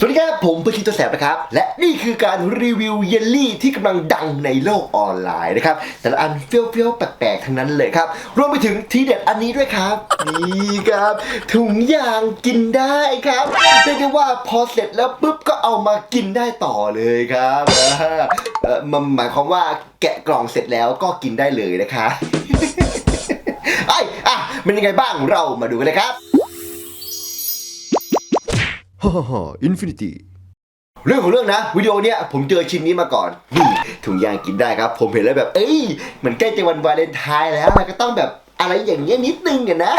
สวัสดีครับ ผมเป็นทีตัวแสบนะครับ และนี่คือการรีวิวเยลลี่ที่กำลังดังในโลกออนไลน์นะครับ แต่ละอันเฟี้ยวๆ แปลกๆ ทั้งนั้นเลยครับ รวมไปถึงทีเด็ดอันนี้ด้วยครับ นี่ครับ ถุงยางกินได้ครับเรียกได้ว่าพอเสร็จแล้วปุ๊บก็เอามากินได้ต่อเลยครับเอ่อมันหมายความว่าแกะกล่องเสร็จแล้วก็กินได้เลยนะครับไอ้อะเป็นยังไงบ้างเรามาดูกันเลยครับ ฮ่าฮ่าฮ่าอินฟินิตี้เรื่องของเรื่องนะวิดีโอเนี้ยผมเจอชิ้นนี้มาก่อนนี่ถุงยางกินได้ครับ ผมเห็นแล้วแบบ เอ้ยมันใกล้จะวันวาเลนไทน์แล้วเราก็ต้องแบบ อะไรอย่างเงี้ยนิดนึงอะนะ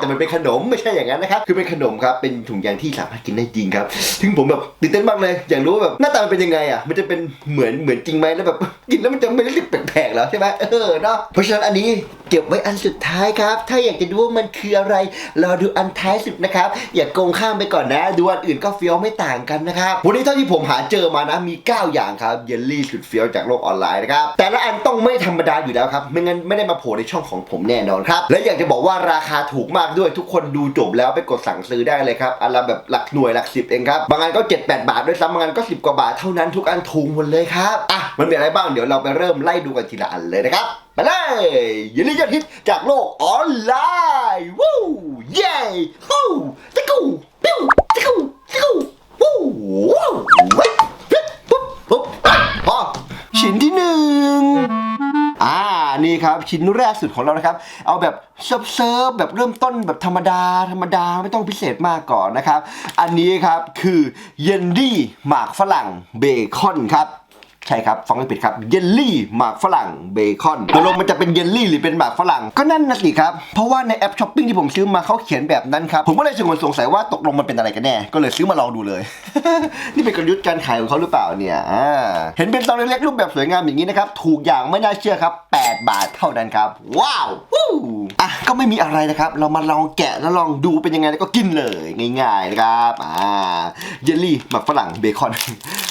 แต่มันเป็นขนมไม่ใช่อย่างนั้นนะครับคือเป็นขนมครับเป็นถุงยางที่สามารถกินได้จริงครับซึ่งผมแบบตื่นเต้นมากเลยอยากรู้ว่าแบบหน้าตามันเป็นยังไงอะมันจะเป็นเหมือนเหมือนจริงไหมแล้วแบบกินแล้วมันจะไม่รู้สึกแปลกๆแล้วใช่ไหมเออเนาะเพราะฉะนั้นอันนี้เก็บไว้อันสุดท้ายครับ ถ้าอยากจะดูว่ามันคืออะไรรอดูอันท้ายสุดนะครับ อย่าโกงข้ามไปก่อนนะ ดูอันอื่นก็เฟี้ยวไม่ต่างกันนะครับวันนี้เท่าที่ผมหาเจอมานะมี 9 อย่างครับเยลลี่สุดเฟี้ยวจากโลกออนไลน์นะครับแต่ละอันต้องไม่ธรรมดาอยู่แล้วครับไม่งั้นไม่ได้มาโผล่ในช่องของผมแน่นอนครับ และอยากจะบอกว่าราคาถูกมากด้วยทุกคนดูจบแล้วไปกดสั่งซื้อได้เลยครับอันละแบบหลักหน่วยหลักสิบเองครับบางอันก็ 7-8 บาทด้วยซ้ำบางอันก็ 10 กว่าบาทเท่านั้นทุกอันถูกหมดเลยครับอะมันมีอะไรบ้างเดี๋ยวเราไปเริ่มไล่ดูกันทีละอันเลยนะครับไปเลยเยลลี่ยอดฮิตจากโลกออนไลน์วู้เย้ฮู้ตะกูปิ้วตะกูตะกูวู้ว้าวปุ๊บปุ๊บปุ๊บพอชิ้นที่หนึ่ง อ่านี่ครับชิ้นแรกสุดของเรานะครับ เอาแบบเซิร์ฟเซิฟแบบเริ่มต้นแบบธรรมดา ธรรมดาไม่ต้องพิเศษมากก่อนนะครับ อันนี้ครับคือเยนดี้หมากฝรั่งเบคอนครับ ช่ครับฟังไม่ผิดครับเยลลี่หมากฝรั่งเบคอนตกลงมันจะเป็นเยลลี่หรือเป็นหมากฝรั่งก็นั่นนะสิครับเพราะว่าในแอปช้อปปิ้งที่ผมซื้อมาเขาเขียนแบบนั้นครับผมก็เลยสงวนสงสัยว่าตกลงมันเป็นอะไรกันแน่ ก็เลยซื้อมาลองดูเลย นี่เป็นกลยุทธ์การขายของเขาหรือเปล่าเนี่ยอ่าเห็นเป็นซองเล็กๆรูปแบบสวยงามอย่างนี้นะครับถูกอย่างไม่น่าเชื่อครับ8 บาทเท่านั้นครับ ว้าวอะก็ไม่มีอะไรนะครับ เรามาลองแกะแล้วลองดูเป็นยังไงแล้วก็กินเลยง่ายๆนะครับอ่าเยลลี่หมากฝรั่งเบคอน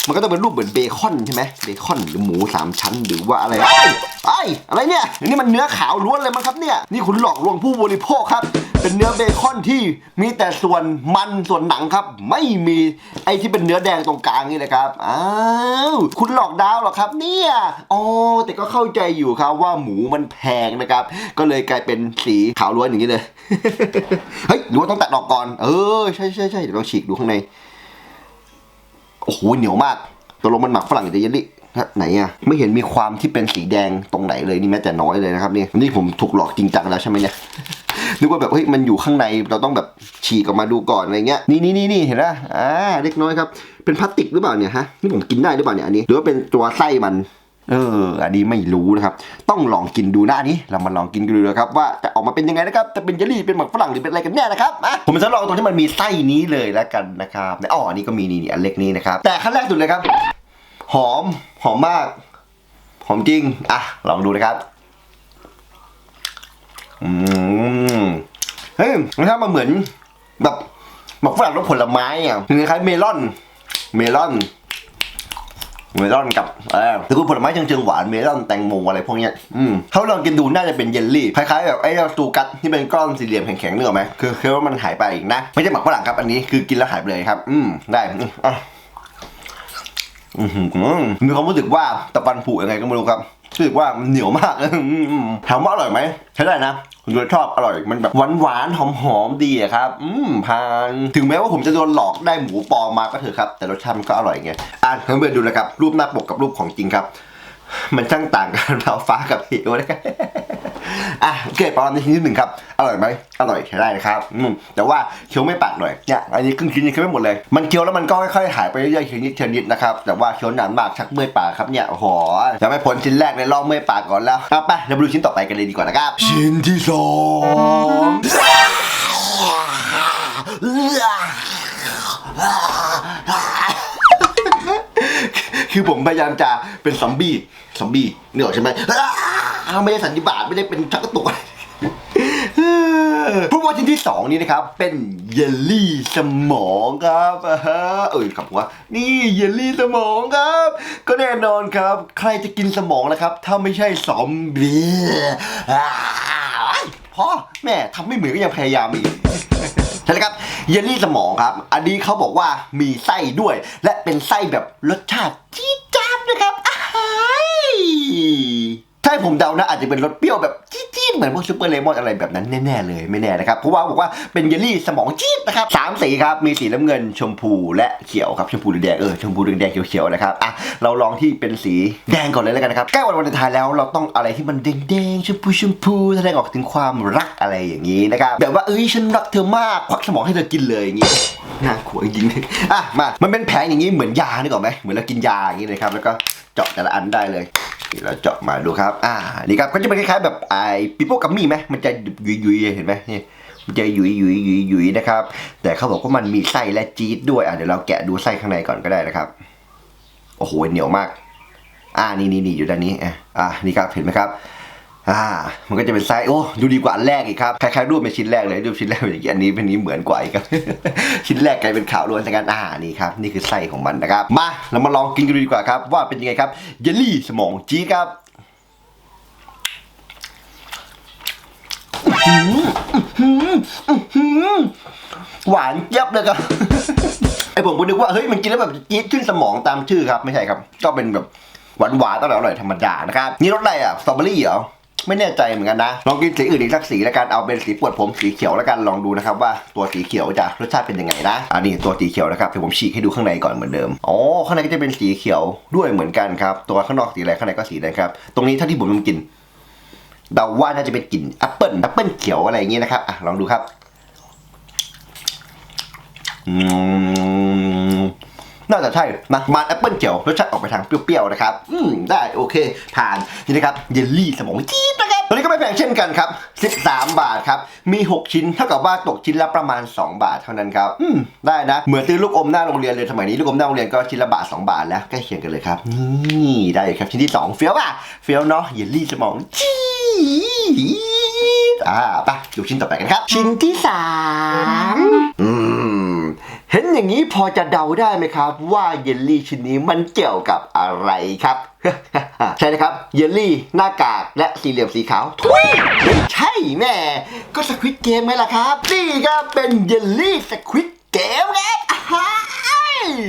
มันก็ต้องเป็นรูปเหมือนเบคอนใช่ไหมเบคอนหรือหมูสามชั้นหรือว่าอะไรไอ้ไอ้อะไรเนี่ยนี่มันเนื้อขาวล้วนเลยมั้งครับเนี่ยนี่คุณหลอกลวงผู้บริโภคครับ เป็นเนื้อเบคอนที่มีแต่ส่วนมันส่วนหนังครับ ไม่มีไอ้ที่เป็นเนื้อแดงตรงกลางนี่นะครับอ้าวคุณหลอกดาวเหรอครับ เนี่ยอ๋อแต่ก็เข้าใจอยู่ครับว่าหมูมันแพงนะครับ ก็เลยกลายเป็นสีขาวล้วนอย่างนี้เลยเฮ้ยหรือว่าต้องตัดออกก่อนเออใช่ใช่ใช่เดี๋ยวลองฉีกดูข้างในโอ้โหเหนียวมากตกลงมันหมักฝรั่งหรือเยลลี่ ไหนอะไม่เห็นมีความที่เป็นสีแดงตรงไหนเลยนี่แม้แต่น้อยเลยนะครับนี่นี่ผมถูกหลอกจริงจังแล้วใช่ไหมเนี่ยนึกว่าแบบเฮ้ยมันอยู่ข้างในเราต้องแบบฉีกออกมาดูก่อนอะไรเงี้ยนี่นี่นี่นี่เห็นไหมอ่าเล็กน้อยครับ เป็นพลาสติกหรือเปล่าเนี่ยฮะนี่ผมกินได้หรือเปล่าเนี่ยอันนี้หรือว่าเป็นตัวไส้มันเอออันนี้ไม่รู้นะครับ ต้องลองกินดูนะอันนี้ เรามาลองกินกันดูนะครับ ว่าจะออกมาเป็นยังไงนะครับ จะเป็นเยลลี่ เป็นหมักฝรั่งหรือเป็นอะไรกันแน่นะครับอะผมจะลองตรงที่มันมีไส้นี้เลยแล้วกันนะครับอ๋ออันนี้ก็มีนี่นี่อันเล็กนี้นะครับ แต่ขั้นแรกสุดเลยครับ หอม หอมมาก หอมจริง อะ ลองดูนะครับ อืม เฮ้ยมันทำมาเหมือน แบบหมักฝรั่งรสผลไม้อะคล้ายๆเมลอน เมลอน เมลอนกับเออคือผลไม้เชิงๆหวานเมลอนแตงโมอะไรพวกเนี้ยอืมถ้าลองกินดูน่าจะเป็นเยลลี่คล้ายๆแบบไอ้ตูกัสที่เป็นก้อนสี่เหลี่ยมแข็งๆเนื้อไหมคือคือว่ามันหายไปอีกนะ ไม่ใช่หมักฝรั่งครับอันนี้คือกินแล้วหายไปเลยครับ อืมได้อะ อือหือมีความรู้สึกว่าตะปันผุยังไงก็ไม่รู้ครับรู้สึกว่ามันเหนียวมากอืมถามว่าอร่อยไหมใช้ได้นะผมชอบอร่อยมันแบบหวานๆหอมๆดีอะครับ อืมพานถึงแม้ว่าผมจะโดนหลอกได้หมูปอมมาก็เถอะครับ แต่รสชาติมันก็อร่อยไงอ่านเพื่อนดูนะครับ รูปหน้าปกกับรูปของจริงครับ มันช่างต่างกันเราฟ้ากับเหวนะครับอะโอเคประมาณนี้ชิ้นที่หนึ่งครับ อร่อยไหมอร่อยใช้ได้นะครับอืมแต่ว่าเคี้ยวไม่ปากหน่อยเนี่ยอันนี้ครึ่งชิ้นยังเคี้ยวไม่หมดเลย มันเคี้ยวแล้วมันก็ค่อยๆหายไปเรื่อยๆทีนิดทีนิดนะครับแต่ว่าเคี้ยวนานมากชักเมื่อยปากครับเนี่ยโอ้โหจะไม่พ้นชิ้นแรกในลองเมื่อยปากก่อนแล้วเอาไปเราไปดูชิ้นต่อไปกันเลยดีกว่านะครับ ชิ้นที่สอง คือผมพยายามจะเป็นซอมบี้ซอมบี้เหนืออใช่ไหมไม่ได้สันนิบาตไม่ได้เป็นชักกระตุกเพราะว่าชิ้นที่สองนี้นะครับ เป็นเยลลี่สมองครับอ่าฮะเอ้ยครับว่านี่เยลลี่สมองครับ ก็แน่นอนครับ ใครจะกินสมองนะครับ ถ้าไม่ใช่ซอมบี้อ่าพอแม่ทำไม่เหมือนก็ยังพยายามอีก ใช่แล้วครับเยลลี่สมองครับ อันนี้เขาบอกว่ามีไส้ด้วย และเป็นไส้แบบรสชาติจี๊ดจ๊าดนะครับอ้าย ถ้าให้ผมเดานะอาจจะเป็นรสเปรี้ยวแบบจี๊ดๆเหมือนพวกซูเปอร์เลมอนอะไรแบบนั้นแน่ๆเลยไม่แน่นะครับเพราะว่าบอกว่าเป็นเยลลี่สมองจี๊ดนะครับสามสีครับมีสีน้ำเงินชมพูและเขียวครับชมพูหรือแดงเออชมพูหรือแดงเขียวๆนะครับอะเราลองที่เป็นสีแดงก่อนเลยแล้วกันนะครับใกล้วันวันเลนไทน์แล้วเราต้องอะไรที่มันแดงๆชมพูชมพูแสดงออกถึงความรักอะไรอย่างนี้นะครับแบบว่าเอ้ยฉันรักเธอมากควักสมองให้เธอกินเลยอย่างนี้น่ากลัวจริงๆอะมามันเป็นแผงอย่างนี้เหมือนยานึกออกไหมเหมือนเรากินยาอย่างนี้เลยครับแล้วก็เจาะแต่ละอันได้เลย เราเจาะมาดูครับ อ่า นี่ครับก็จะเป็นคล้ายๆแบบไอ้ปิโป้กัมมี่ไหมมันจะยุยยุยเห็นไหมนี่มันจะยุยยุยยุยยุยนะครับ แต่เขาบอกว่ามันมีไส้และจี๊ดด้วยอะเดี๋ยวเราแกะดูไส้ข้างในก่อนก็ได้นะครับ โอ้โหเหนียวมาก อ่านี่นี่นี่อยู่ด้านนี้อะอ่านี่ครับเห็นไหมครับ อ่ามันก็จะเป็นไส้โอ้ดูดีกว่าอันแรกอีกครับคล้ายๆรูปเป็นชิ้นแรกเลยรูปชิ้นแรกเป็นอย่างนี้อันนี้เป็นนี้เหมือนกว่าอีกครับ ชิ้นแรกกลายเป็นขาวล้วนซะงั้นอ่านี่ครับนี่คือไส้ของมันนะครับ มาเรามาลองกินกันดูดีกว่าครับ ว่าเป็นยังไงครับเยลลี่สมองจี๊ดครับหวานเจี๊ยบเลยครับไอผมก็นึกว่าเฮ้ยมันกินแล้วแบบจี๊ดขึ้นสมองตามชื่อครับไม่ใช่ครับ ก็เป็นแบบหวานๆอร่อยอร่อยธรรมดานะครับนี่รสอะไรอะสตรอเบอรี่เหรอ ไม่แน่ใจเหมือนกันนะ ลองกินสีอื่นอีกสักสีแล้วกัน เอาเป็นสีปวดผมสีเขียวแล้วกัน ลองดูนะครับว่าตัวสีเขียวจะรสชาติเป็นยังไงนะ อันนี้ตัวสีเขียวนะครับ เดี๋ยวผมฉีกให้ดูข้างในก่อนเหมือนเดิม อ๋อ ข้างในก็จะเป็นสีเขียวด้วยเหมือนกันครับ ตัวข้างนอกสีอะไรข้างในก็สีแดงครับ ตรงนี้เท่าที่ผมลองกินเดาว่าน่าจะเป็นกลิ่นแอปเปิลแอปเปิลเขียวอะไรอย่างเงี้ยนะครับอะลองดูครับ อืม น่าจะใช่นะมันแอปเปิลเขียวรสชาติออกไปทางเปรี้ยวๆนะครับอืมได้โอเค ผ่านนี่นะครับเยลลี่สมองจี๊ดนะครับตัวนี้ก็ไม่แพงเช่นกันครับ 13 บาทครับ มี 6 ชิ้นเท่ากับว่าตกชิ้นละประมาณ 2 บาทเท่านั้นครับ อืม ได้นะ เหมือนซื้อลูกอมหน้าโรงเรียนเลยสมัยนี้ลูกอมหน้าโรงเรียนก็ชิ้นละบาท 2 บาทแล้วใกล้เคียงกันเลยครับ นี่ได้ครับชิ้นที่ 2 เฟี้ยวป่ะ เฟี้ยวเนาะเยลลี่สมองจี๊ดอ่าไปดูชิ้นต่อไปกันครับ ชิ้นที่สามอืม เห็นอย่างนี้พอจะเดาได้ไหมครับ ว่าเยลลี่ชิ้นนี้มันเกี่ยวกับอะไรครับ ใช่นะครับเยลลี่หน้ากากและสี่เหลี่ยมสีขาวทุยไม่ใช่แม่ก็สควิตเกมไหมล่ะครับนี่ก็เป็นเยลลี่สควิตเกมครับอ่าฮะ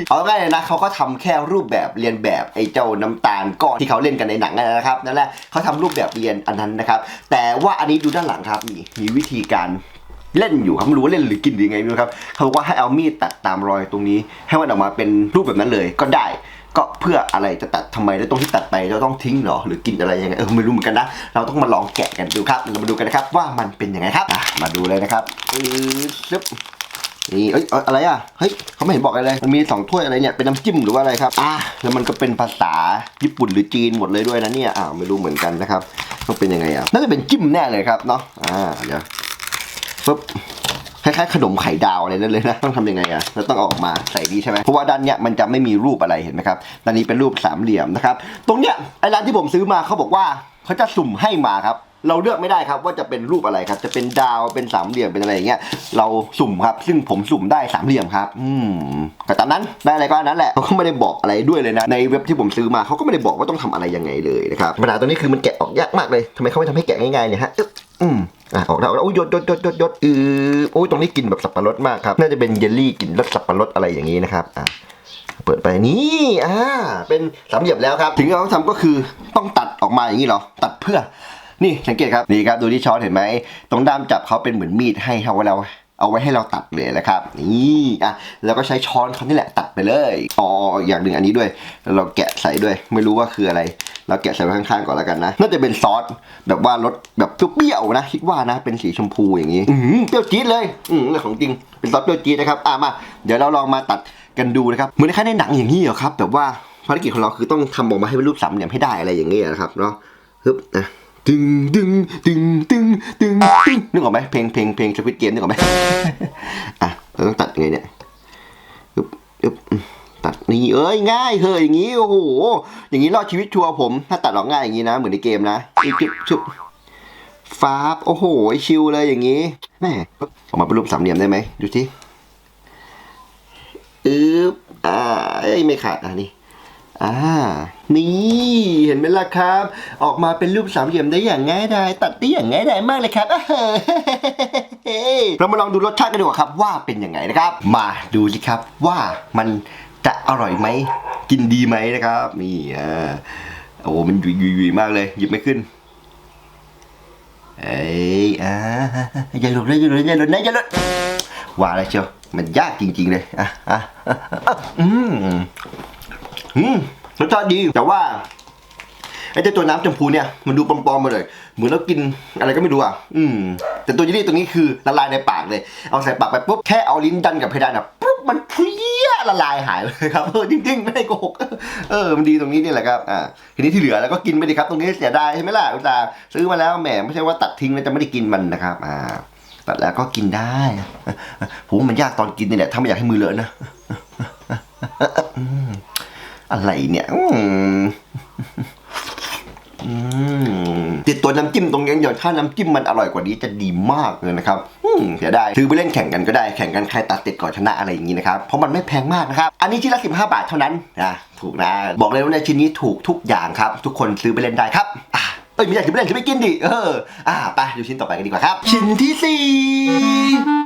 เอาง่ายเลยนะเขาก็ทำแค่รูปแบบเรียนแบบไอ้เจ้าน้ำตาลก้อนที่เขาเล่นกันในหนังนั่นนะครับนั่นแหละเขาทำรูปแบบเรียนอันนั้นนะครับ แต่ว่าอันนี้ดูด้านหลังครับมีมีวิธีการ เล่นอยู่ครับไม่รู้ว่าเล่นหรือกินหรือไงไม่รู้ครับเขาบอกว่าให้เอามีดตัดตามรอยตรงนี้ ให้มันออกมาเป็นรูปแบบนั้นเลยก็ได้ ก็เพื่ออะไรจะตัดทำไมแล้วตรงที่ตัดไปเราต้องทิ้งหรอหรือกินอะไรยังไงเออไม่รู้เหมือนกันนะเราต้องมาลองแกะกันดูครับเรามาดูกันนะครับว่ามันเป็นยังไงครับมาดูเลยนะครับอือซึบนี่เอ้ยออะไรอะเฮ้ยเขาไม่เห็นบอกอะไรเลยมันมีสองถ้วยอะไรเนี่ยเป็นน้ำจิ้มหรือว่าอะไรครับอะแล้วมันก็เป็นภาษาญี่ปุ่นหรือจีนหมดเลยด้วยนะเนี่ยอ่าไม่รู้เหมือนกันนะครับต้องเป็นยังไงอะน่าจะเป็นจิ้มแน่เลยครับเนาะอ่าเดี๋ยว ปุ๊บคล้ายๆขนมไข่ดาวอะไรนั่นเลยนะต้องทำยังไงอะแล้วต้องออกมาใส่ดีใช่ไหมเพราะว่าด้านเนี้ยมันจะไม่มีรูปอะไรเห็นไหมครับด้านนี้เป็นรูปสามเหลี่ยมนะครับ ตรงเนี้ยไอ้ร้านที่ผมซื้อมาเขาบอกว่าเขาจะสุ่มให้มาครับ เราเลือกไม่ได้ครับว่าจะเป็นรูปอะไรครับ จะเป็นดาวเป็นสามเหลี่ยมเป็นอะไรอย่างเงี้ยเราสุ่มครับ ซึ่งผมสุ่มได้สามเหลี่ยมครับ อืมก็ตามนั้นได้อะไรก็อันนั้นแหละเขาก็ไม่ได้บอกอะไรด้วยเลยนะในเว็บที่ผมซื้อมาเขาก็ไม่ได้บอกว่าต้องทำอะไรยังไงเลยนะครับปัญหาตัวนี้คือมันแกะออกยากมากเลยทำไมเขาไม่ทำให้แกะง่ายๆเนี่ยฮะอืม อะออกแล้วโอ้ยยดยดยดยดยดอือโอ้ยตรงนี้กลิ่นแบบสับปะรดมากครับ น่าจะเป็นเยลลี่กลิ่นรสสับปะรดอะไรอย่างนี้นะครับอะเปิดไปนี่อ่าเป็นสามเหลี่ยมแล้วครับ ถึงเราทำก็คือต้องตัดออกมาอย่างนี้เหรอ ตัดเพื่อ นี่สังเกตครับ นี่ครับดูที่ช้อนเห็นไหม ตรงด้ามจับเขาเป็นเหมือนมีดให้เขาไว้เรา เอาไว้ให้เราตัดเลยนะครับนี่อะแล้วก็ใช้ช้อนเขานี่แหละตัดไปเลยอ๋ออย่างหนึ่งอันนี้ด้วย เราแกะใส่ด้วย ไม่รู้ว่าคืออะไร เราแกะใส่ไว้ข้างๆก่อนแล้วกันนะ น่าจะเป็นซอสแบบว่ารสแบบเปรี้ยวๆนะคิดว่านะเป็นสีชมพูอย่างนี้อืมเปรี้ยวจี๊ดเลยอืมของจริงเป็นซอสเปรี้ยวจี๊ดนะครับอะมาเดี๋ยวเราลองมาตัดกันดูนะครับเหมือนคล้ายๆในหนังอย่างนี้เหรอครับแบบว่าภารกิจของเราคือต้องทำออกมาให้เป็นรูปสามเหลี่ยมให้ได้อะไรอย่างนี้นะครับเนาะฮึบนะ ดึงดึงดึงดึงดึงดึงนึกออกไหมเพลงเพลงเพลงสวิตเกมนึกออกไหมอะเราต้องตัดไงเนี่ยอึบอึบตัดนี่เอ้ยง่ายเฮ้ยอย่างงี้โอ้โหอย่างงี้รอดชีวิตชัวร์ผม ถ้าตัดออกง่ายอย่างงี้นะ เหมือนในเกมนะอีกจุบชุบฟาบโอ้โหชิวเลยอย่างงี้แม่ออกมาเป็นรูปสามเหลี่ยมได้ไหมดูสิอึบอ่าไม่ขาดอะนี่ อ่า นี่เห็นไหมล่ะครับ ออกมาเป็นรูปสามเหลี่ยมได้อย่างง่ายดายตัดได้อย่างง่ายดายมากเลยครับเรามาลองดูรสชาติกันดีกว่าครับ ว่าเป็นยังไงนะครับ มาดูสิครับว่ามันจะอร่อยไหมกินดีไหมนะครับ นี่อ่าโอ้มันยุยยุยมากเลย หยิบไม่ขึ้นเอ้ยอ่าอย่าหลุดนะอย่าหลุดนะอย่าหลุดนะอย่าหลุดว่าอะไรเชียวมันยากจริง ๆ เลยอะอะอืม อืมรสชาติดีแต่ว่าไอ้เจ้าตัวน้ำชมพูเนี่ยมันดูปลอมๆมาเลย เหมือนเรากินอะไรก็ไม่รู้อะ อืม แต่ตัวเยลลี่ตัวนี้คือละลายในปากเลย เอาใส่ปากไปปุ๊บแค่เอาลิ้นดันกับเพดานอะปุ๊บมันเพลี้ยละลายหายเลยครับเออจริงๆไม่ได้โกหกเออมันดีตรงนี้นี่แหละครับอ่าทีนี้ที่เหลือแล้วก็กินไปดิครับตรงนี้เสียดายใช่ไหมล่ะอุตส่าห์ซื้อมาแล้วแหมไม่ใช่ว่าตัดทิ้งแล้วจะไม่ได้กินมันนะครับอ่าตัดแล้วก็กินได้ผมมันยากตอนกินนี่แหละถ้าไม่อยากให้มือเลอะนะ อะไรเนี่ยติดตัวน้ำจิ้มตรงนี้เดี๋ยวถ้าน้ำจิ้มมันอร่อยกว่านี้จะดีมากเลยนะครับเสียดายซื้อไปเล่นแข่งกันก็ได้แข่งกันใครตัดติดก่อนชนะอะไรอย่างนี้นะครับ เพราะมันไม่แพงมากนะครับ อันนี้ชิ้นละ15 บาทเท่านั้นนะถูกนะ บอกเลยว่าในชิ้นนี้ถูกทุกอย่างครับ ทุกคนซื้อไปเล่นได้ครับอะ เอ้ยไม่อยากจะไปเล่นจะไปกินดิเอออะไปดูชิ้นต่อไปกันดีกว่าครับ ชิ้นที่สี่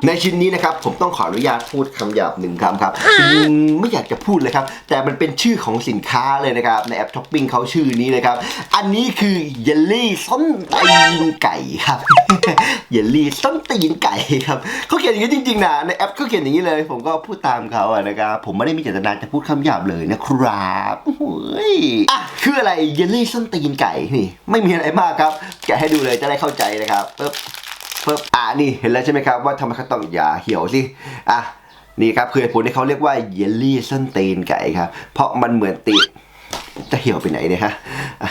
ในชิ้นนี้นะครับผมต้องขออนุญาตพูดคำหยาบหนึ่งคำครับอืมไม่อยากจะพูดเลยครับ แต่มันเป็นชื่อของสินค้าเลยนะครับ ในแอปช้อปปิ้งเขาชื่อนี้นะครับ อันนี้คือเยลลี่ส้นตีนไก่ครับ เยลลี่ส้นตีนไก่ครับเขาเขียนอย่างนี้จริงๆนะในแอปเขาเขียนอย่างนี้เลย ผมก็พูดตามเขาอะนะครับ ผมไม่ได้มีเจตนาจะพูดคำหยาบเลยนะครับโอ้ยอะคืออะไรเยลลี่ส้นตีนไก่นี่ไม่มีอะไรมากครับ แกให้ดูเลยจะได้เข้าใจนะครับปึ๊บปึ๊บอ่านี่เห็นแล้วใช่ไหมครับว่าทำไมเขาต้องอย่าเหี่ยวสิอะนี่ครับคือผลที่เขาเรียกว่าเยลลี่ส้นตีนไก่ครับ เพราะมันเหมือนตีน จะเหี่ยวไปไหนเนี่ยฮะ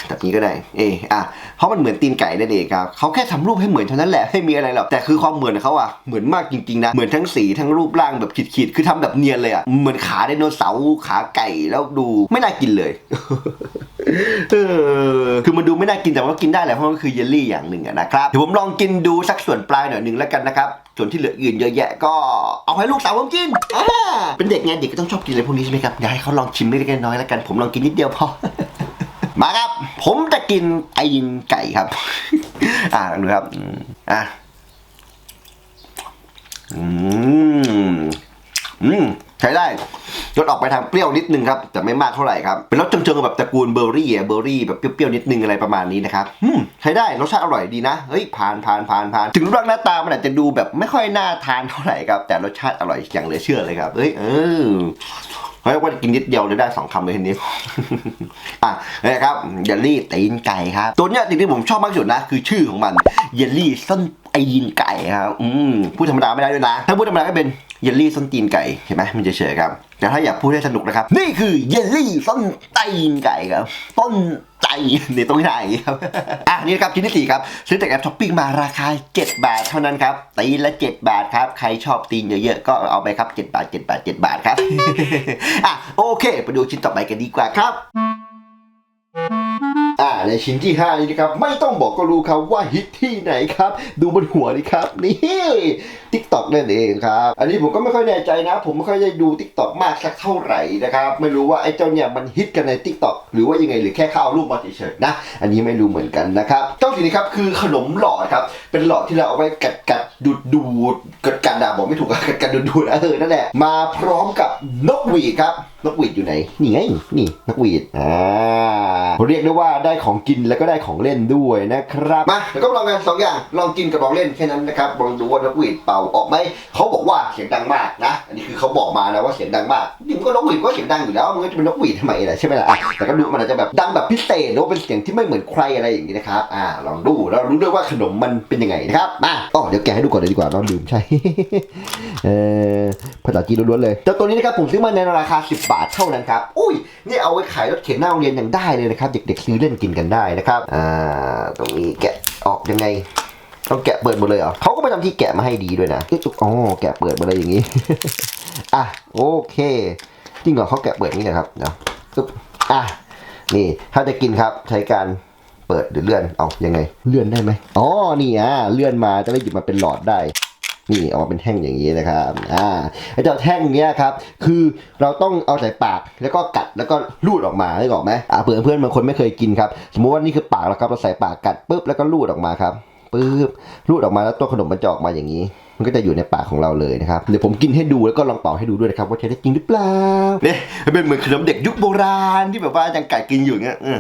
แบบนี้ก็ได้ เอออะเพราะมันเหมือนตีนไก่นั่นเองครับเขาแค่ทำรูปให้เหมือนเท่านั้นแหละไม่มีอะไรหรอกแต่คือความเหมือนเขาอะเหมือนมากจริงๆนะเหมือนทั้งสีทั้งรูปร่างแบบขีดๆคือทำแบบเนียนเลยอะเหมือนขาไดโนเสาร์ขาไก่แล้วดูไม่น่ากินเลยคือมันดูไม่น่ากินแต่ว่ากินได้แหละเพราะมันคือเยลลี่อย่างหนึ่งอะนะครับเดี๋ยวผมลองกินดูสักส่วนปลายหน่อยหนึ่งแล้วกันนะครับ ส่วนที่เหลืออื่นเยอะแยะก็เอาให้ลูกสาวผมกินอ่าเป็นเด็กไงเด็กก็ต้องชอบกินอะไรพวกนี้ใช่ไหมครับอยากให้เขาลองชิมเล็กๆน้อยๆแล้วกัน ผมลองกินนิดเดียวพอ มาครับ ผมจะกินไอินไก่ครับ อ่าลองดูครับอะอืมอืม ช้ได้รสออกไปทางเปรี้ยวนิดนึงครับ แต่ไม่มากเท่าไหร่ครับ เป็นรสเชิงๆแบบตระกูลเบอร์รี่อะเบอร์รี่แบบเปรี้ยวๆนิดนึงอะไรประมาณนี้นะครับอืมใช้ได้รสชาติอร่อยดีนะเฮ้ยผ่านผ่านผ่านผ่านถึงรูปร่างหน้าตามันอาจจะดูแบบไม่ค่อยน่าทานเท่าไหร่ครับ แต่รสชาติอร่อยอย่างเหลือเชื่อเลยครับเฮ้ยเออเฮ้ยว่ากินนิดเดียวเลยได้สองคำเลยทีนี้อะนี่ครับเยลลี่ตีนไก่ครับ ตัวเนี้ยสิ่งที่ผมชอบมากที่สุดนะ คือชื่อของมันเยลลี่ส้น ตีนไก่ครับ อืมพูดธรรมดาไม่ได้ด้วยนะ ถ้าพูดธรรมดาก็เป็นเยลลี่ส้นตีนไก่ เห็นไหมมันจะเฉยครับ แต่ถ้าอยากพูดให้สนุกนะครับ นี่คือเยลลี่ส้นตีนไก่ครับ ต้นใจเนี่ยต้องไม่ได้อย่างนี้ครับ อะนี่ครับชิ้นที่สี่ครับ ซื้อจากแอปช้อปปิ้งมาราคา 7 บาทเท่านั้นครับ ตีนละ 7 บาทครับ ใครชอบตีนเยอะๆ ก็เอาไปครับ 7 บาท 7 บาท 7 บาทครับ อะโอเค ไปดูชิ้นต่อไปกันดีกว่าครับ อ่าในชิ้นที่ 5 นี้นะครับ ไม่ต้องบอกก็รู้ครับว่าฮิตที่ไหนครับ ดูบนหัวนี่ครับ นี่ ทิกตอกนั่นเองครับอันนี้ผมก็ไม่ค่อยแน่ใจนะ ผมไม่ค่อยได้ดูทิกตอกมากสักเท่าไหร่นะครับไม่รู้ว่าไอ้เจ้าเนี่ยมันฮิตกันในทิกตอกหรือว่ายังไงหรือแค่เข้าเอารูปมาเฉยๆนะ อันนี้ไม่รู้เหมือนกันนะครับเจ้าสิ่งนี้ครับคือขนมหลอดครับเป็นหลอดที่เราเอาไว้กัดกัดดูดดูดกัดกัดดาบอกไม่ถูกกัดกัดดูดดูดเออนั่นแหละมาพร้อมกับนกหวีดครับนกหวีดอยู่ไหนนี่ไงนี่นกหวีดอ่าเรียกได้ว่าได้ของกินแล้วก็ได้ของเล่นด้วยนะครับมาเดี๋ยวก็ลองกันสองอย่างลองกินกับลองเล่นแค่นั้นนะครับลองดูว่านกหวีดเป่าออกไหมเขาบอกว่าเสียงดังมากนะ อันนี้คือเขาบอกมานะว่าเสียงดังมากนี่มันก็นกหวีดก็เสียงดังอยู่แล้วมันก็จะเป็นนกหวีดทำไมล่ะใช่ไหมล่ะอะแต่ก็ดูมันอาจจะแบบดังแบบพิเศษหรือเป็นเสียงที่ไม่เหมือนใครอะไรอย่างนี้นะครับอ่าลองดูแล้วรู้ด้วยว่าขนมมันเป็นยังไงนะครับมาอ๋อเดี๋ยวแกะให้ดูก่อนเลยดีกว่าน้องดื่มใช่เออภาษาจีนล้วนๆเลยเจ้าตัวนี้นะครับผมซื้อมาในราคา 10 บาทเท่านั้นครับอุ้ยนี่เอาไว้ขายรถเข็นหน้าโรงเรียนยังได้เลยนะครับ เด็กๆซื้อเล่นกินกันได้นะครับอ่าตรงนี้แกะออกยังไง ต้องแกะเปิดหมดเลยเหรอเขาก็ไปทำที่แกะมาให้ดีด้วยนะเอ๊ะอ๋อแกะเปิดมาเลยอย่างนี้ อะโอเคจริงเหรอเขาแกะเปิดนี่นะครับเดี๋ยวปึ๊บอะนี่ถ้าจะกินครับใช้การเปิดหรือเลื่อนเอายังไง เลื่อนได้ไหมอ๋อนี่อะเลื่อนมาจะได้หยิบมาเป็นหลอดได้นี่ออกมาเป็นแท่งอย่างนี้นะครับอ่าไอ้เจ้าแท่งเนี้ยครับ คือเราต้องเอาใส่ปากแล้วก็กัดแล้วก็ลูดออกมาได้ออกไหมอ่าเพื่อนเพื่อนบางคนไม่เคยกินครับ สมมติว่านี่คือปากแล้วครับเราใส่ปากกัดปุ๊บแล้วก็ลูดออกมาครับ ปุ๊บลูดออกมาแล้วตัวขนมมันจะออกมาอย่างนี้ มันก็จะอยู่ในปากของเราเลยนะครับเดี๋ยวผมกินให้ดูแล้วก็ลองเป่าให้ดูด้วยนะครับว่าใช้ได้จริงหรือเปล่าเนี่ยมันเป็นเหมือนขนมเด็กยุคโบราณที่แบบว่ายังไกัดกินอยู่อย่างเงี้ยอืม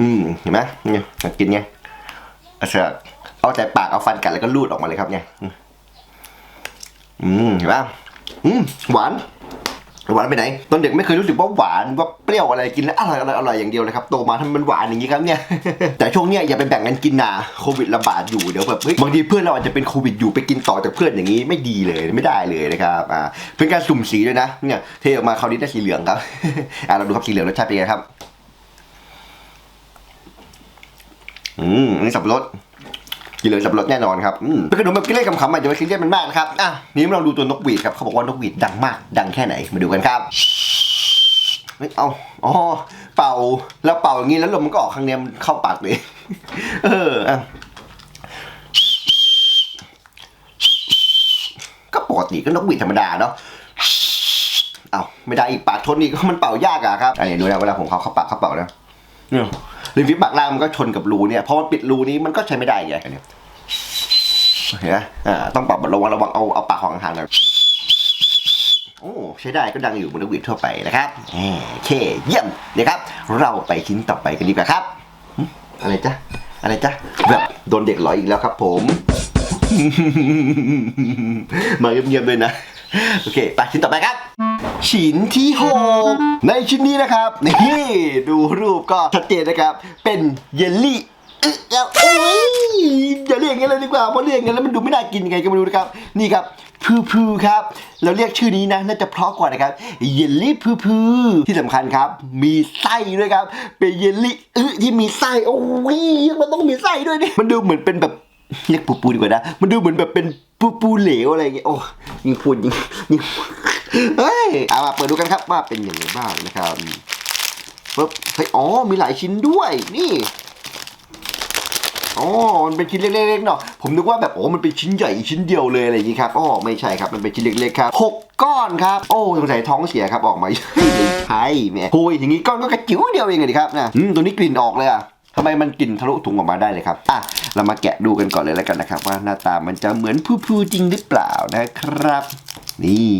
อืมเห็นไหมเนี่ยก,กินไงเอาเสร็จเอาแต่ปากเอาฟันกัดแล้วก็ลูดออกมาเลยครับเนี่ยอืมเห็นปะอืมหวาน หวานไปไหน ตอนเด็กไม่เคยรู้สึกว่าหวานว่าเปรี้ยวอะไรกินแล้วอร่อยอร่อยอร่อยอย่างเดียวเลยครับโตมาทำมันหวานอย่างนี้ครับเนี่ยแต่ช่วงเนี้ยอย่าไปแบ่งกันกินนะโควิดระบาดอยู่เดี๋ยวแบบเฮ้ยบางทีเพื่อนเราอาจจะเป็นโควิดอยู่ไปกินต่อจากเพื่อนอย่างนี้ไม่ดีเลยไม่ได้เลยนะครับอ่าเป็นการสุ่มสีด้วยนะเนี่ยเทออกมาคราวนี้ได้สีเหลืองครับอ่าเราดูครับสีเหลืองรสชาติเป็นไงครับอืมอันนี้สับปะรด กินเลยสับปะรดแน่นอนครับอืมเป็นขนมแบบกินเล่นขำๆอาจจะไม่ซีเรียสมันมากนะครับอะนี่มาลองดูตัวนกหวีดครับเขาบอกว่านกหวีดดังมาก ดังแค่ไหนมาดูกันครับเฮ้ยเอาอ๋อเป่าแล้วเป่าอย่างนี้แล้วลมมันก็ออกข้างเนี้ยมันเข้าปากเลย เอออะก็ปกติก็นกหวีดธรรมดาเนาะเอาไม่ได้อีกปากชนอีกมันเป่ายากอะครับอันนี้ดูนะเวลาผมเขาเข้าปากเข้าเป่านะเนี่ย ริมฝีปากล่างมันก็ชนกับรูเนี่ยพอมันปิดรูนี้มันก็ใช้ไม่ได้ไงเห็นไหมอ่าต้องปรับระวังระวังเอาเอาปากของห่างๆหน่อยโอ้ใช้ได้ก็ดังอยู่บนวิดทั่วไปนะครับแหมโอเคเยี่ยมเดี๋ยวครับ เราไปชิ้นต่อไปกันดีกว่าครับ อะไรจ๊ะอะไรจ๊ะแบบโดนเด็กหลอยอีกแล้วครับผม มาเงียบๆด้วยนะ โอเค ไปชิ้นต่อไปครับ ชิ้นที่หกในชิ้นนี้นะครับ นี่ดูรูปก็ชัดเจนนะครับ เป็นเยลลี่เอ๊ะแล้วโอ้ยอย่าเรียกงนั้นเลยดีกว่าเพราะเรียกงนั้นแล้วมันดูไม่น่ากินยังไงก็ไม่รู้นะครับ นี่ครับพูพูครับ เราเรียกชื่อนี้นะน่าจะเพราะกว่านะครับ เยลลี่พูพูที่สำคัญครับ มีไส้ด้วยครับ เป็นเยลลี่อึที่มีไส้โอ้ยมันต้องมีไส้ด้วยนี่มันดูเหมือนเป็นแบบเรียกปูปูดีกว่านะ มันดูเหมือนแบบเป็น ปูปูเหลวอะไรอย่างเงี้ยโอ้ยิงพูดยิงยิงเฮ้ยเอามาเปิดดูกันครับว่าเป็นอย่างไรบ้างนะครับปึ๊บเฮ้ยอ๋อมีหลายชิ้นด้วยนี่อ๋อมันเป็นชิ้นเล็กๆเนาะผมนึกว่าแบบโอ้มันเป็นชิ้นใหญ่ชิ้นเดียวเลยอะไรอย่างงี้ครับอ๋อไม่ใช่ครับมันเป็นชิ้นเล็กๆครับหกก้อนครับโอ้สงสัยท้องเสียครับออกมาไม่ใช่แม่โอ้ยอย่างงี้ก้อนก็กระจิ๋วเดียวเองเลยครับนะอืมตัวนี้กลิ่นออกเลยอะ ทำไมมันกลิ่นทะลุถุงออกมาได้เลยครับอะเรามาแกะดูกันก่อนเลยแล้วกันนะครับ ว่าหน้าตามันจะเหมือนพูๆจริงหรือเปล่านะครับ นี่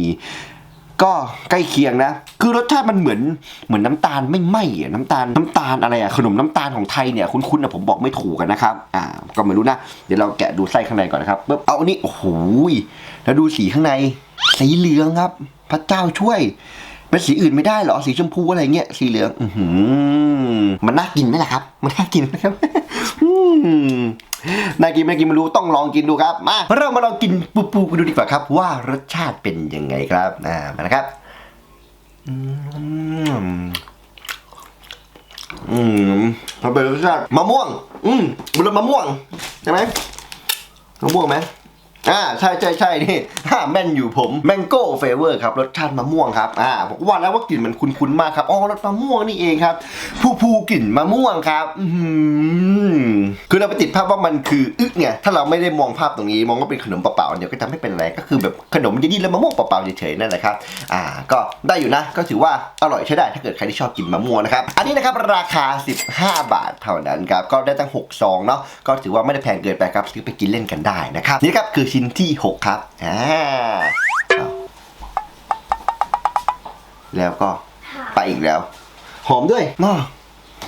ก็ใกล้เคียงนะ คือรสชาติมันเหมือนเหมือนน้ำตาลไม่ไหม้อะน้ำตาลน้ำตาลอะไรอะขนมน้ำตาลของไทยเนี่ยคุ้นๆนะผมบอกไม่ถูกกันนะครับ อ่า ก็ไม่รู้นะ เดี๋ยวเราแกะดูไส้ข้างในก่อนนะครับปึ๊บเอาอันนี้โอ้โหแล้วดูสีข้างใน สีเหลืองครับ พระเจ้าช่วย เป็นสีอื่นไม่ได้เหรอสีชมพูอะไรเงี้ยสีเหลืองอืมันน่ากินไหมล่ะครับ มันน่ากินไหมครับน่ากินไม่กินไม่รู้ต้องลองกินดูครับมาเรามาลองกินปูปูกันดูดีกว่าครับ ว่ารสชาติเป็นยังไงครับอ่ามานะครับอืมอืมทำเป็นรสชาติมะม่วง อืมมันรสมะม่วงใช่ไหมมะม่วงไหม อ่าใช่ใช่ใช่นี่ฮ่าแม่นอยู่ผมแมงโก้เฟเวอร์ครับรสชาติมะม่วงครับอ่าผมว่าแล้วว่ากลิ่นมันคุ้นๆมากครับอ๋อรสมะม่วงนี่เองครับผู้ผู้กลิ่นมะม่วงครับอืมคือเราไปติดภาพว่ามันคืออึ๊กเนี่ยถ้าเราไม่ได้มองภาพตรงนี้มองว่าเป็นขนมเปล่าๆเดี๋ยวก็จะไม่เป็นไรก็คือแบบขนมยี่ๆแล้วมะม่วงเปล่าๆเฉยๆนั่นแหละครับอ่าก็ได้อยู่นะก็ถือว่าอร่อยใช้ได้ถ้าเกิดใครที่ชอบกินมะม่วงนะครับอันนี้นะครับราคา 15 บาทเท่านั้นครับก็ได้ตั้ง6ซองเนาะก็ถือว่าไม่ได้แพงเกินไปครับซื้อไปกินเล่นกันได้นะครับนี่ครับคือชนที่ 6 ครับอ่าเอาแล้วก็ไปอีกแล้ว หอมด้วยเนาะ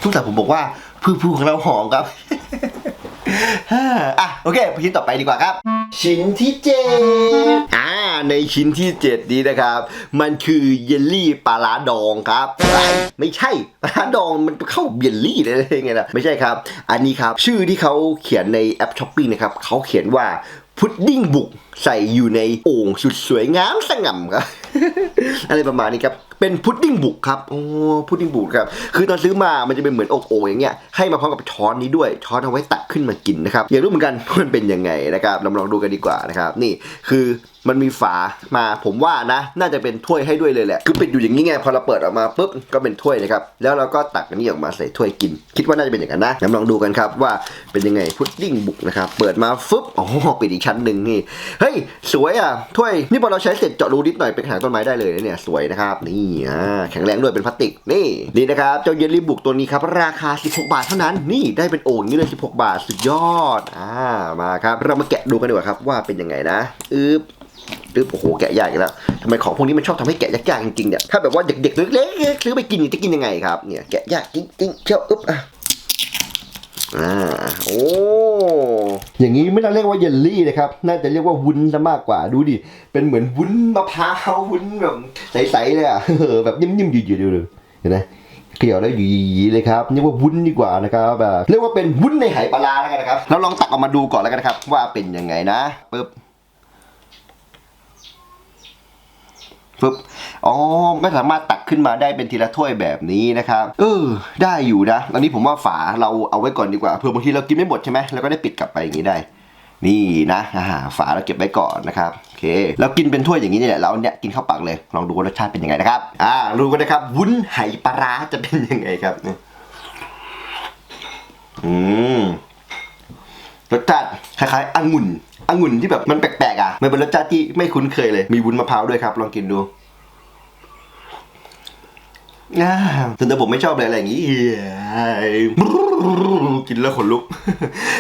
ทุกแต่ผมบอกว่าผู้ๆของเราหอมครับอะโอเคไปชิ้นต่อไปดีกว่าครับ ชิ้นที่เจ็ดอ่าในชิ้นที่เจ็ดนี้นะครับ มันคือเยลลี่ปลาร้าดองครับเอ้ยไม่ใช่ปลาร้าดองมันเข้าเยลลี่ได้ยังไงล่ะไม่ใช่ครับ อันนี้ครับ ชื่อที่เขาเขียนในแอปช้อปปี้นะครับเขาเขียนว่า พุดดิ้งบุกใส่อยู่ในโอ่งสุดสวยงามสง่ำครับ อะไรประมาณนี้ครับ เป็นพุดดิ้งบุกครับโอ้พุดดิ้งบุกครับ คือตอนซื้อมามันจะเป็นเหมือนโอ่งๆอย่างเงี้ยให้มาพร้อมกับช้อนนี้ด้วยช้อนเอาไว้ตักขึ้นมากินนะครับอยากรู้เหมือนกันมันเป็นยังไงนะครับลองลองดูกันดีกว่านะครับนี่คือ มันมีฝามาผมว่านะ น่าจะเป็นถ้วยให้ด้วยเลยแหละคือปิดอยู่อย่างนี้ไงพอเราเปิดออกมาปุ๊บก็เป็นถ้วยนะครับแล้วเราก็ตักอันนี้ออกมาใส่ถ้วยกิน คิดว่าน่าจะเป็นอย่างนั้นนะงั้นลองดูกันครับว่าเป็นยังไงพุดดิ้งบุกนะครับเปิดมาฟึบอ๋อปิดอีกชั้นหนึ่งนี่เฮ้ยสวยอะถ้วยนี่พอเราใช้เสร็จเจาะรูนิดหน่อยเป็นกระถางต้นไม้ได้เลยเนี่ยสวยนะครับนี่อ่าแข็งแรงด้วยเป็นพลาสติกนี่นี่นะครับเจ้าเยลลี่บุกตัวนี้ครับราคา 16 บาทเท่านั้นนี่ได้เป็นโอ่งอย่างนี้เลย16 บาทสุดยอดอ่ามาครับเรามาแกะดูกันดีกว่าครับว่าเป็นยังไงนะอึ๊บ อึ๊บโอ้โหแกะยากอีกแล้วทำไมของพวกนี้มันชอบทำให้แกะยากๆจริงๆเนี่ยถ้าแบบว่าเด็กๆเล็กๆซื้อไปกินนี่จะกินยังไงครับเนี่ยแกะยากจริงๆเชียวอึ๊บอะอ่าโอ้อย่างนี้ไม่ต้องเรียกว่าเยลลี่นะครับ น่าจะเรียกว่าวุ้นซะมากกว่าดูดิ เป็นเหมือนวุ้นมะพร้าววุ้นแบบใสๆเลยอะแบบนิ่มๆยืดๆดูๆเห็นไหมเกลี่ยวแล้วหยีๆเลยครับเรียกว่าวุ้นดีกว่านะครับแบบเรียกว่าเป็นวุ้นในไหปลาแล้วกันนะครับเราลองตักออกมาดูก่อนแล้วกันนะครับ ว่าเป็นยังไงนะปึ๊บ ปึ๊บอ๋อไม่สามารถตักขึ้นมาได้เป็นทีละถ้วยแบบนี้นะครับ เออ ได้อยู่นะ อันนี้ผมว่าฝาเราเอาไว้ก่อนดีกว่า เผื่อบางทีเรากินไม่หมดใช่ไหมเราก็ได้ปิดกลับไปอย่างนี้ได้ นี่นะอ่าฝาเราเก็บไว้ก่อนนะครับโอเคแล้วกินเป็นถ้วยอย่างนี้เนี่ยเราเนี่ยกินเข้าปากเลย ลองดูว่ารสชาติเป็นยังไงนะครับ อ่า รู้กันนะครับ วุ้นไหปลาร้าจะเป็นยังไงครับนี่อืม รสชาติคล้ายๆองุ่นองุ่นที่แบบมันแปลกๆอะ มันเป็นรสชาติที่ไม่คุ้นเคยเลย มีวุ้นมะพร้าวด้วยครับ ลองกินดูอ่าแต่แต่ผมไม่ชอบเลยอะไรอย่างนี้กินแล้วขนลุก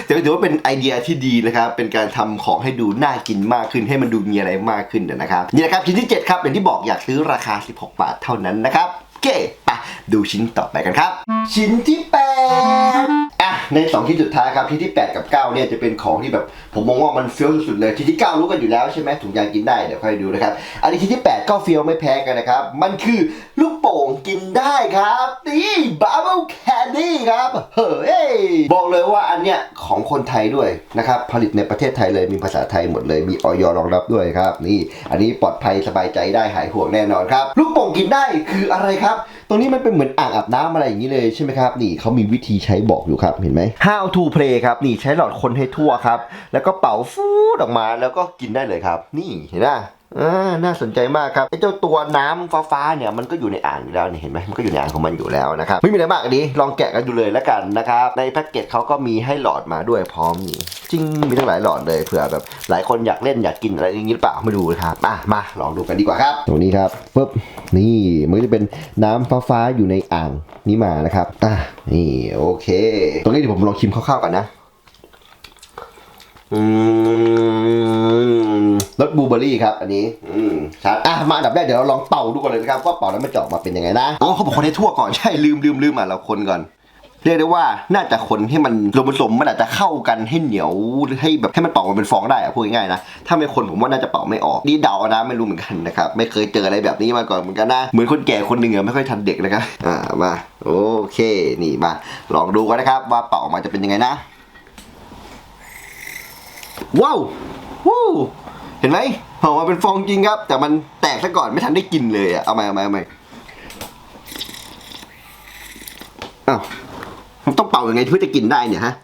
แต่ถือว่าเป็นไอเดียที่ดีนะครับ เป็นการทำของให้ดูน่ากินมากขึ้น ให้มันดูมีอะไรมากขึ้นนะครับ นี่นะครับชิ้นที่ 7 ครับอย่างที่บอกอยากซื้อราคา 16 บาทเท่านั้นนะครับ โอเคไปดูชิ้นต่อไปกันครับ ชิ้นที่ 8 ใน2ชิ้นสุดท้ายครับชิ้นที่ 8 กับ 9 เนี่ยจะเป็นของที่แบบผมมองว่ามันเฟี้ยวสุดๆเลยชิ้นที่ 9 รู้กันอยู่แล้วใช่ไหมถุงยางกินได้เดี๋ยวค่อยดูนะครับ อันนี้ชิ้นที่ 8 ก็เฟี้ยวไม่แพ้กันนะครับ มันคือลูกโป่งกินได้ครับนี่บับเบิลแคนดี้ครับเฮ้ยบอกเลยว่าอันเนี้ยของคนไทยด้วยนะครับผลิตในประเทศไทยเลยมีภาษาไทยหมดเลยมีออยรองรับด้วยครับนี่อันนี้ปลอดภัยสบายใจได้หายห่วงแน่นอนครับ ลูกโป่งกินได้คืออะไรครับ ตรงนี้มันเป็นเหมือนอ่างอาบน้ำอะไรอย่างนี้เลยใช่ไหมครับนี่เขามีวิธีใช้บอกอยู่ครับเห็นไหม How to play ครับนี่ใช้หลอดคนให้ทั่วครับ แล้วก็เป่าฟูดออกมาแล้วก็กินได้เลยครับ นี่เห็นไหม น่าสนใจมากครับไอ้เจ้าตัวน้ำฟ้าๆเนี่ยมันก็อยู่ในอ่างอยู่แล้วเห็นไหมมันก็อยู่ในอ่างของมันอยู่แล้วนะครับไม่มีอะไรมากนี้ลองแกะกันดูเลยแล้วกันนะครับในแพ็กเกจเขาก็มีให้หลอดมาด้วยพร้อมนี่จริงมีทั้งหลายหลอดเลยเผื่อแบบหลายคนอยากเล่นอยากกินอะไรอย่างนี้หรือเปล่าไม่รู้นะครับอะมาลองดูกันดีกว่าครับ ตรงนี้ครับปึ๊บนี่มันก็จะเป็นน้ำฟ้าๆอยู่ในอ่างนี้มานะครับอะนี่โอเค ตรงนี้เดี๋ยวผมลองชิมคร่าวๆก่อนนะ รสบลูเบอร์รี่ครับอันนี้อืมชัดอะมาอันดับแรกเดี๋ยวเราลองเป่าดูก่อนเลยนะครับว่าเป่าแล้วมันจะออกมาเป็นยังไงนะอ๋อเขาบอกคนให้ทั่วก่อนใช่ลืมลืมลืมอะเราคนก่อนเรียกได้ว่าน่าจะคนให้มันรวมผสมมันอาจจะเข้ากันให้เหนียวให้แบบให้มันเป่ามันเป็นฟองได้อะพูดง่ายๆนะถ้าไม่คนผมว่าน่าจะเป่าไม่ออกนี่เดานะไม่รู้เหมือนกันนะครับไม่เคยเจออะไรแบบนี้มาก่อนเหมือนกันนะเหมือนคนแก่คนหนึ่งอะไม่ค่อยทันเด็กนะครับอ่ามาโอเคนี่มาลองดูกันนะครับว่าเป่าออกมาจะเป็นยังไงนะ ว้าววู้เห็นไหมออกมาเป็นฟองจริงครับ แต่มันแตกซะก่อนไม่ทันได้กินเลยอะเอาใหม่เอาใหม่เอาใหม่อ้าวมันต้องเป่ายังไงเพื่อจะกินได้เนี่ยฮะ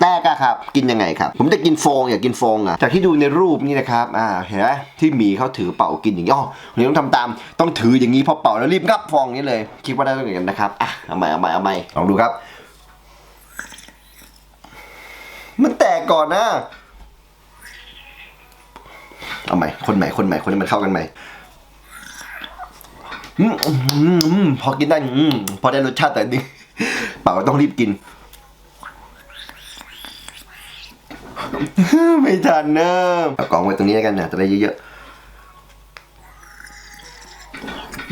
แตกอะครับ กินยังไงครับ ผมจะกินฟองอยากกินฟองอะจากที่ดูในรูปนี่นะครับ อ่า เห็นไหมที่หมีเขาถือเป่ากินอย่างนี้อ๋อนี่ต้องทำตาม ต้องถืออย่างนี้พอเป่าแล้วรีบงับฟองนี้เลย คิดว่าได้ต้องอย่างนั้นนะครับ อะ เอาใหม่เอาใหม่เอาใหม่ลองดูครับ มันแตกก่อนนะ เอาใหม่ คนใหม่ คนใหม่ คนนี้มันเข้ากันใหม่อืมอืมพอกินได้อืมพอได้รสชาติแต่นี่เปล่าต้องรีบกิน ไม่ทันเนอะเอากล่องไว้ตรงนี้แล้วกันนะจะได้เยอะๆ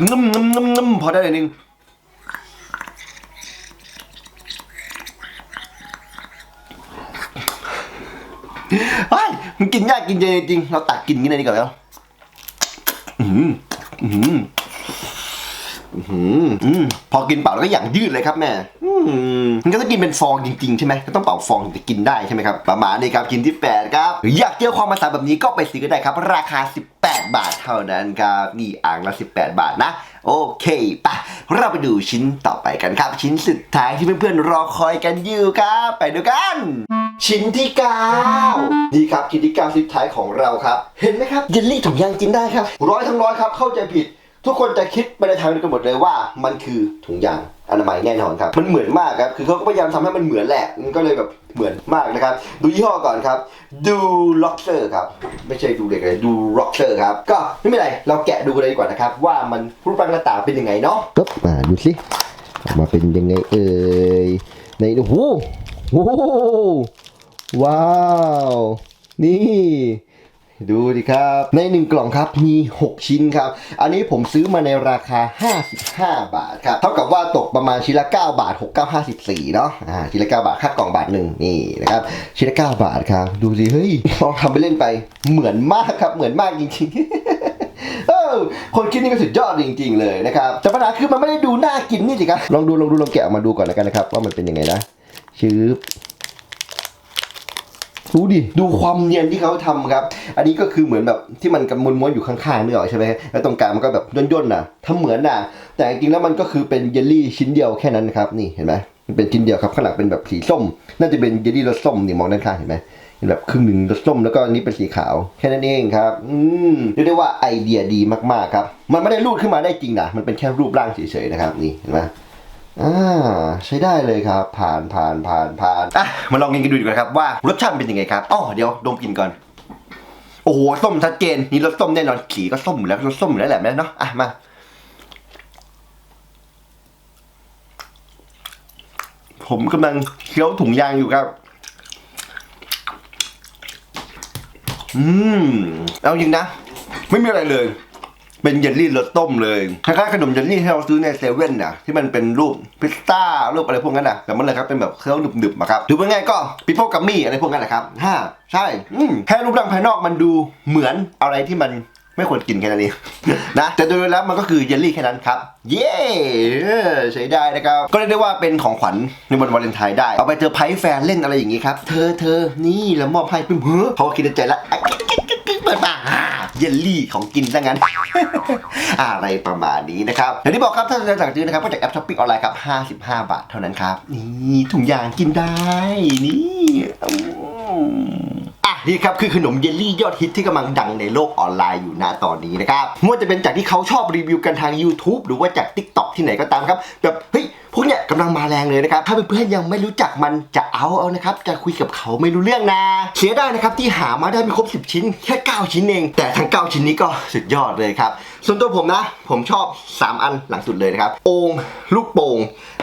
นุ่มนุ่มนุ่มนุ่มพอได้เลยนึง เฮ้ยมัน กินยากกินเย็นจริง เราตักกินกันเลยดีกว่าแล้วอืมอืมอืมอืมพอกินเปล่าแล้วก็อย่างยืดเลยครับแม่ อืมมันก็ต้องกินเป็นฟองจริงๆใช่ไหมก็ต้องเป่าฟองถึงจะกินได้ใช่ไหมครับประมาณนี้ครับกินที่8ครับ อยากเจอความมาสาแบบนี้ก็ไปซื้อกันได้ครับ ราคา 18 บาทเท่านั้นครับนี่อ่างละ 18 บาทนะ โอเคปะเราไปดูชิ้นต่อไปกันครับ ชิ้นสุดท้ายที่เพื่อนๆรอคอยกันอยู่ครับ ไปดูกัน ชิ้นที่9นี่ครับชิ้นที่9สุดท้ายของเราครับ เห็นไหมครับเยลลี่ถุงยางกินได้ครับร้อยทั้งร้อยครับเข้าใจผิด ทุกคนจะคิดไปในทางเดียวกันหมดเลยว่า มันคือถุงยางอนามัยแน่นอนครับ มันเหมือนมากครับ คือเขาก็พยายามทำให้มันเหมือนแหละ มันก็เลยแบบเหมือนมากนะครับ ดูยี่ห้อก่อนครับ ดูล็อกเซอร์ครับ ไม่ใช่ดูเด็กเลย ดูล็อกเซอร์ครับ ก็ไม่เป็นไร เราแกะดูกันเลยดีกว่านะครับ ว่ามันรูปร่างหน้าตาเป็นยังไงเนาะปึ๊บมาดูสิออกมาเป็นยังไงเอ่ย ในโอ้โหโอ้โห ว้าว นี่ ดูดิครับ ในหนึ่งกล่องครับมี 6 ชิ้นครับ อันนี้ผมซื้อมาในราคา 55 บาทครับ เท่ากับว่าตกประมาณชิ้นละ 9 บาท 6954 เนาะอ่าชิ้นละ 9 บาทค่ากล่องบาทหนึ่งนี่นะครับ ชิ้นละ 9 บาทครับ ดูสิ เฮ้ยลองทำไปเล่นไปเหมือนมากครับ เหมือนมากจริงๆเออคนคิดนี่ก็สุดยอดจริง ๆ เลยนะครับ แต่ปัญหาคือมันไม่ได้ดูน่ากินนี่สิครับ ลองดูลองดูลองแกะออกมาดูก่อนแล้วกันนะครับ ว่ามันเป็นยังไงนะชืบ ดูดิ ดูความเนียนที่เขาทำครับ อันนี้ก็คือเหมือนแบบที่มันกำมวนๆอยู่ข้างๆเนี่หรอใช่ไหมแล้วตรงกลางมันก็แบบย่นๆน่ะทำเหมือนน่ะ แต่จริงๆแล้วมันก็คือเป็นเยลลี่ชิ้นเดียวแค่นั้นครับ นี่เห็นไหมมันเป็นชิ้นเดียวครับข้างหลังเป็นแบบสีส้ม น่าจะเป็นเยลลี่รสส้มนี่มองด้านข้างเห็นไหมเป็นแบบครึ่งหนึ่งรสส้มแล้วก็อันนี้เป็นสีขาวแค่นั้นเองครับ อืมเรียกได้ว่าไอเดียดีมากๆครับ มันไม่ได้รูดขึ้นมาได้จริงนะมันเป็นแค่รูปร่างเฉยๆนะครับนี่เห็นไหม อ่าใช้ได้เลยครับ ผ่านผ่านผ่านผ่านอะมาลองกินกันดูดีกว่าครับว่ารสชาติเป็นยังไงครับอ๋อเดี๋ยวดมกลินก่อน โอ้โหส้มชัดเจนนี่รสส้มแน่นอนขีก็ส้มอยู่แล้วรสส้มอยู่แล้วแหละแม่เนาะอะมาผมกำลังเคี้ยวถุงยางอยู่ครับ อืม เอาจริงนะ ไม่มีอะไรเลย เป็นเยลลี่รสต้มเลยคล้ายๆขนมเยลลี่ที่เราซื้อในเซเว่นน่ะที่มันเป็นรูปพิซซ่ารูปอะไรพวกนั้นน่ะแต่มันเลยครับเป็นแบบเครื่องหนึบๆอะครับหรือว่าไงก็ปิโป้กัมมี่อะไรพวกนั้นแหละครับฮ่าใช่แค่รูปร่างภายนอกมันดูเหมือนอะไรที่มันไม่ควรกินแค่นั้นเองนะแต่โดยแล้วมันก็คือเยลลี่แค่นั้นครับ เย้ใช้ได้นะครับ ก็เรียกได้ว่าเป็นของขวัญในวันวาเลนไทน์ได้ เอาไปเจอไพ่แฟนเล่นอะไรอย่างงี้ครับ เธอเธอนี่แล้วมอบให้ปุ๊บเฮ้อเขาคิดในใจละ เปิดปาอ่าเยลลี่ของกินซะงั้น อะไรประมาณนี้นะครับอย่างที่บอกครับถ้าจะสั่งซื้อนะครับก็จากแอปช้อปปิ้งออนไลน์ครับ 55 บาทเท่านั้นครับ นี่ถุงยางกินได้ นี่ นี่ครับคือขนมเยลลี่ยอดฮิตที่กำลังดังในโลกออนไลน์อยู่ณตอนนี้นะครับไม่ว่าจะเป็นจากที่เขาชอบรีวิวกันทาง YouTube หรือว่าจาก TikTok ที่ไหนก็ตามครับแบบเฮ้ยพวกเนี้ยกำลังมาแรงเลยนะครับ ถ้าเพื่อนๆยังไม่รู้จักมันจะเอาเอานะครับ จะคุยกับเขาไม่รู้เรื่องนะ เสียได้นะครับที่หามาได้ไม่ครบ 10 ชิ้น แค่ 9 ชิ้นเอง แต่ทั้ง 9 ชิ้นนี้ก็สุดยอดเลยครับ ส่วนตัวผมนะ ผมชอบ 3 อันหลังสุดเลยนะครับ โอ่งลูกโป่ง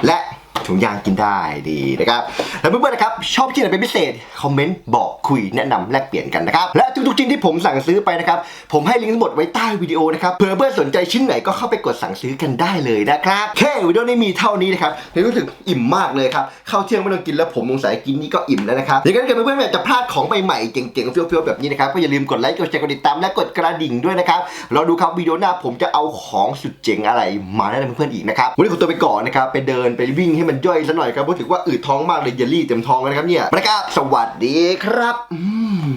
และ ถุงยางกินได้ดีนะครับ แล้วเพื่อนๆนะครับชอบที่ไหนเป็นพิเศษ คอมเมนต์บอกคุยแนะนำแลกเปลี่ยนกันนะครับ และทุกๆชิ้นที่ผมสั่งซื้อไปนะครับ ผมให้ลิงก์ทั้งหมดไว้ใต้วิดีโอนะครับเผื่อเพื่อนสนใจชิ้นไหนก็เข้าไปกดสั่งซื้อกันได้เลยนะครับแค่วิดีโอนี้มีเท่านี้นะครับเลยรู้สึกอิ่มมากเลยครับข้าวเที่ยงไม่ต้องกินแล้วผมสงสัยกินนี่ก็อิ่มแล้วนะครับอย่างนั้นถ้าเกิดเพื่อนๆอยากจะพลาดของใหม่ๆเจ๋งๆเฟี้ยวๆแบบนี้นะครับก็อย่าลืมกดไลค์กดแชร์กดติดตามและกดกระดิ่งด้วยนะครับเราดูครับวิดีโอหน้าผมจะเอาของสุดเจ๋งอะไรมาแนะนำเพื่อนๆอีกนะครับวันนี้ขอตัวไปก่อนนะครับไปเดินไปวิ่งให้มันย่อยซะหน่อยครับเพราะถือว่าอืดท้องมากเลยเยลลี่เต็มท้องเลยนะครับเนี่ยนะครับสวัสดีครับอ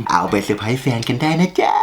เอาไปเซอร์ไพรส์แฟนกันได้นะจ๊ะ